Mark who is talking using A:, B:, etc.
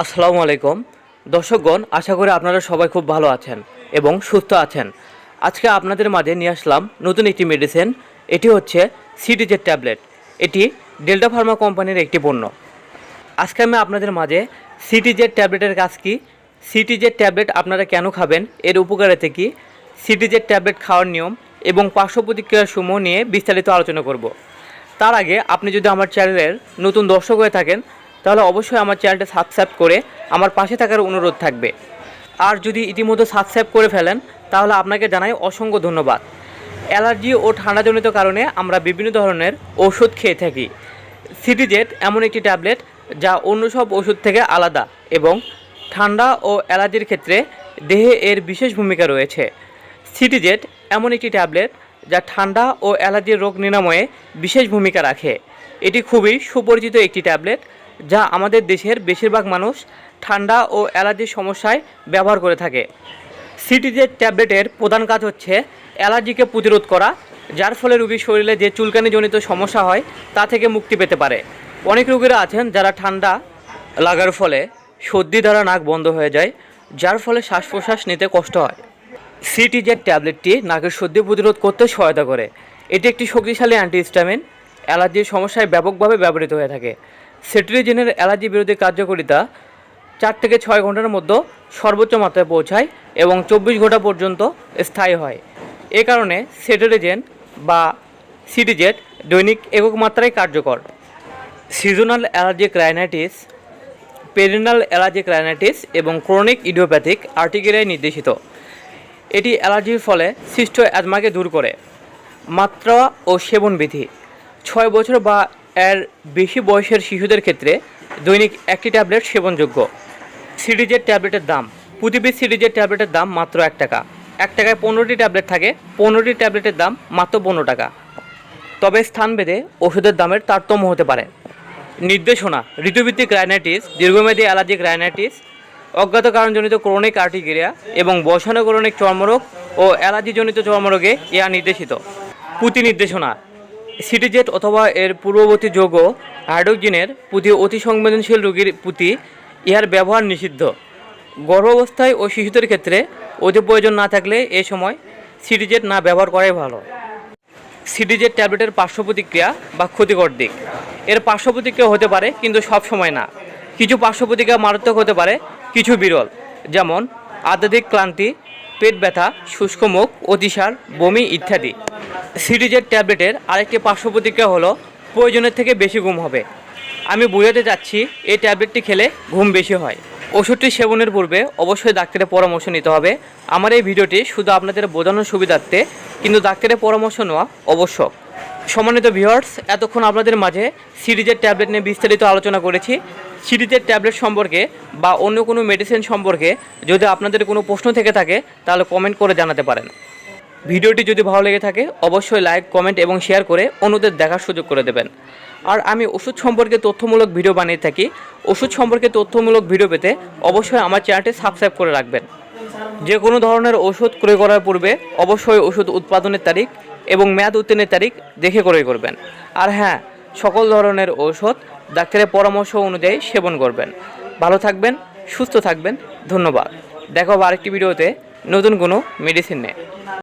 A: আসসালামু আলাইকুম। দর্শকগণ, আশা করি আপনারা সবাই খুব ভালো আছেন এবং সুস্থ আছেন। আজকে আপনাদের মাঝে নিয়ে আসলাম নতুন একটি মেডিসিন এটি হচ্ছে সিটিজের ট্যাবলেট এটি ডেল্টা ফার্মা কোম্পানির একটি পণ্য। আজকে আমি আপনাদের মাঝে সিটিজের ট্যাবলেটের কাজ কি? সিটিজের ট্যাবলেট আপনারা কেন খাবেন? এর উপকারিতা কী? সিটিজের ট্যাবলেট খাওয়ার নিয়ম এবং পার্শ্ব প্রতিক্রিয়াসমূহ নিয়ে বিস্তারিত আলোচনা করব। তার আগে আপনি যদি আমার চ্যানেলের নতুন দর্শক হয়ে থাকেন তাহলে অবশ্যই আমার চ্যানেলটা সাবস্ক্রাইব করে আমার পাশে থাকার অনুরোধ থাকবে। আর যদি ইতিমধ্যে সাবস্ক্রাইব করে ফেলেন, তাহলে আপনাকে জানাই অসংখ্য ধন্যবাদ। অ্যালার্জি ও ঠান্ডাজনিত কারণে আমরা বিভিন্ন ধরনের ওষুধ খেয়ে থাকি। সিটিজেট এমন একটি ট্যাবলেট যা অন্য সব ওষুধ থেকে আলাদা এবং ঠান্ডা ও অ্যালার্জির ক্ষেত্রে দেহে এর বিশেষ ভূমিকা রয়েছে। সিটিজেট এমন একটি ট্যাবলেট যা ঠান্ডা ও অ্যালার্জির রোগ নিরাময়ে বিশেষ ভূমিকা রাখে। এটি খুবই সুপরিচিত একটি ট্যাবলেট যা আমাদের দেশের বেশিরভাগ মানুষ ঠান্ডা ও অ্যালার্জির সমস্যায় ব্যবহার করে থাকে। সিটিজেট ট্যাবলেটের প্রধান কাজ হচ্ছে অ্যালার্জিকে প্রতিরোধ করা, যার ফলে রোগীর শরীরে যে চুলকানিজনিত সমস্যা হয় তা থেকে মুক্তি পেতে পারে। অনেক রোগীরা আছেন যারা ঠান্ডা লাগার ফলে সর্দি দ্বারা নাক বন্ধ হয়ে যায়, যার ফলে শ্বাস প্রশ্বাস নিতে কষ্ট হয়। সিটিজের ট্যাবলেটটি নাকের সর্দি প্রতিরোধ করতে সহায়তা করে, এটি একটি শক্তিশালী অ্যান্টিহিস্টামিন, অ্যালার্জির সমস্যায় ব্যাপকভাবে ব্যবহৃত হয়ে থাকে। সেট্রিজিনের অ্যালার্জি বিরোধী কার্যকারিতা চার থেকে ছয় ঘণ্টার মধ্যে সর্বোচ্চ মাত্রায় পৌঁছায় এবং চব্বিশ ঘণ্টা পর্যন্ত স্থায়ী হয়। এ কারণে সেটেরিজেন বা সিটিজেট দৈনিক একক মাত্রায় কার্যকর। Seasonal allergic rhinitis perennial allergic rhinitis এবং ক্রনিক ইডিওপ্যাথিক আর্টিকেরিয়ায় নির্দেশিত। এটি অ্যালার্জির ফলে সৃষ্ট অ্যাজমাকে দূর করে। মাত্রা ও সেবন বিধি ছয় বছর বা এর বেশি বয়সের শিশুদের ক্ষেত্রে দৈনিক একটি ট্যাবলেট সেবনযোগ্য। সিরিজের ট্যাবলেটের দাম, প্রতিটি সিরিজের ট্যাবলেটের দাম মাত্র এক টাকা। এক টাকায় পনেরোটি ট্যাবলেট থাকে, পনেরোটি ট্যাবলেটের দাম মাত্র পনেরো টাকা। তবে স্থানভেদে ওষুধের দামের তারতম্য হতে পারে। নির্দেশনা, ঋতুভিত্তিক রাইনাইটিস দীর্ঘমেয়াদী অ্যালার্জিক রাইনাইটিস অজ্ঞাত কারণজনিত ক্রনিক আর্টিকেরিয়া এবং বসানুক্রনিক চর্মরোগ ও অ্যালার্জিজনিত চর্মরোগে ইহা নির্দেশিত। পুঁতি নির্দেশনা সিটিজেট অথবা এর পূর্ববর্তী যোগ হাইড্রোজিনের পুঁতি অতি সংবেদনশীল রোগীর পুঁতি ইহার ব্যবহার নিষিদ্ধ। গর্ভাবস্থায় ও শিশুদের ক্ষেত্রে অতি প্রয়োজন না থাকলে এ সময় সিটিজেট না ব্যবহার করাই ভালো। সিডিজের ট্যাবলেটের পার্শ্ব প্রতিক্রিয়া বা ক্ষতিকর দিক। এর পার্শ্ব প্রতিক্রিয়া হতে পারে, কিন্তু সব সময় না। কিছু পার্শ্ব প্রতিক্রিয়া মারাত্মক হতে পারে, কিছু বিরল, যেমন আধ্যাত্মিক ক্লান্তি পেট ব্যথা, শুষ্ক মুখ, অতিসার, বমি ইত্যাদি। সিরিজের ট্যাবলেটের আরেকটি পার্শ্ব প্রতিক্রিয়া হলো, প্রয়োজনের থেকে বেশি ঘুম হবে। আমি বোঝাতে চাচ্ছি, এই ট্যাবলেটটি খেলে ঘুম বেশি হয়। ওষুধটি সেবনের পূর্বে অবশ্যই ডাক্তারের পরামর্শ নিতে হবে। আমার এই ভিডিওটি শুধু আপনাদের বোঝানোর সুবিধার্থে, কিন্তু ডাক্তারের পরামর্শ নেওয়া আবশ্যক। সম্মানিত ভিউয়ার্স, এতক্ষণ আপনাদের মাঝে সিরিজের ট্যাবলেট নিয়ে বিস্তারিত আলোচনা করেছি। সিরিজের ট্যাবলেট সম্পর্কে বা অন্য কোনো মেডিসিন সম্পর্কে যদি আপনাদের কোনো প্রশ্ন থেকে থাকে, তাহলে কমেন্ট করে জানাতে পারেন। ভিডিওটি যদি ভালো লেগে থাকে, অবশ্যই লাইক কমেন্ট এবং শেয়ার করে অন্যদের দেখার সুযোগ করে দেবেন। আর আমি ওষুধ সম্পর্কে তথ্যমূলক ভিডিও বানিয়ে থাকি। ওষুধ সম্পর্কে তথ্যমূলক ভিডিও পেতে অবশ্যই আমার চ্যানেলটি সাবস্ক্রাইব করে রাখবেন। যে কোনো ধরনের ওষুধ ক্রয় করার পূর্বে অবশ্যই ওষুধ উৎপাদনের তারিখ এবং মেয়াদ উত্তীর্ণের তারিখ দেখে ক্রয় করবেন। আর হ্যাঁ সকল ধরনের ঔষধ ডাক্তারের পরামর্শ অনুযায়ী সেবন করবেন। ভালো থাকবেন, সুস্থ থাকবেন, ধন্যবাদ। দেখো আরেকটি ভিডিওতে নতুন কোনো মেডিসিন নেই